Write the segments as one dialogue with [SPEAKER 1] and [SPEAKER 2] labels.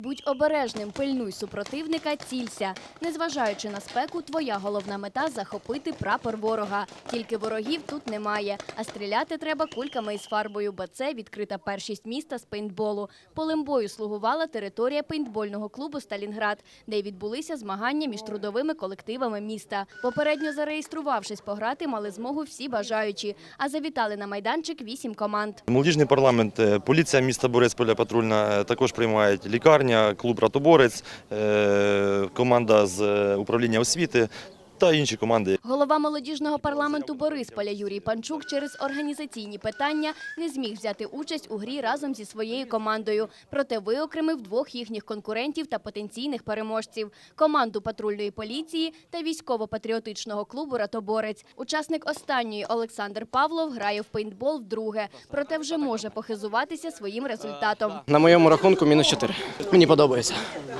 [SPEAKER 1] Будь обережним, пильнуй супротивника, цілься. Незважаючи на спеку, твоя головна мета захопити прапор ворога. Тільки ворогів тут немає. А стріляти треба кульками із фарбою, бо це відкрита першість міста з пейнтболу. Полем бою слугувала територія пейнтбольного клубу Сталінград, де й відбулися змагання між трудовими колективами міста. Попередньо зареєструвавшись пограти, мали змогу всі бажаючі. А завітали на майданчик вісім команд.
[SPEAKER 2] Молодіжний парламент, е, поліція міста Борисполя патрульна е, також приймають лікарня, клуб Ратоборець, е, команда з е, управління освіти та інші команди.
[SPEAKER 1] Голова молодіжного парламенту Борисполя Юрій Панчук через організаційні питання не зміг взяти участь у грі разом зі своєю командою. Проте виокремив двох їхніх конкурентів та потенційних переможців команду патрульної поліції та військово-патріотичного клубу Ратоборець. Учасник останньої Олександр Павлов грає в пейнтбол вдруге, проте вже може похизуватися своїм результатом.
[SPEAKER 3] На моєму рахунку мінус 4. Мені подобається.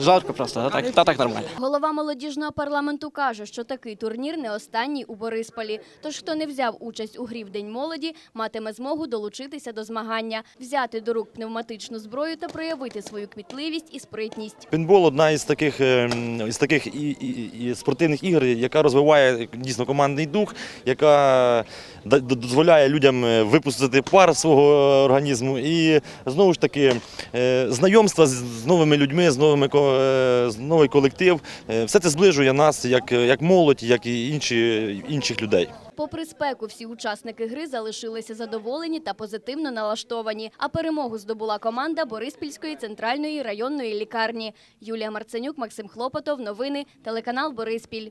[SPEAKER 3] Жарко просто, а так, та так нормально.
[SPEAKER 1] Голова молодіжного парламенту каже, що такий турнір не останній у Борисполі. Тож, хто не взяв участь у грі в День молоді, матиме змогу долучитися до змагання, взяти до рук пневматичну зброю та проявити свою кмітливість і спритність.
[SPEAKER 2] Пінбол одна із таких, е, із таких і, і, і спортивних ігор, яка розвиває дійсно командний дух, яка дозволяє людям е, випустити пар свого організму і знову ж таки е, знайомства з, новими людьми, з новими е, з новий колектив. Все це зближує нас як, як молодь, як і інші, інших людей.
[SPEAKER 1] Попри спеку, всі учасники гри залишилися задоволені та позитивно налаштовані. А перемогу здобула команда Бориспільської центральної районної лікарні. Юлія Марценюк, Максим Хлопотов. Новини. Телеканал Бориспіль.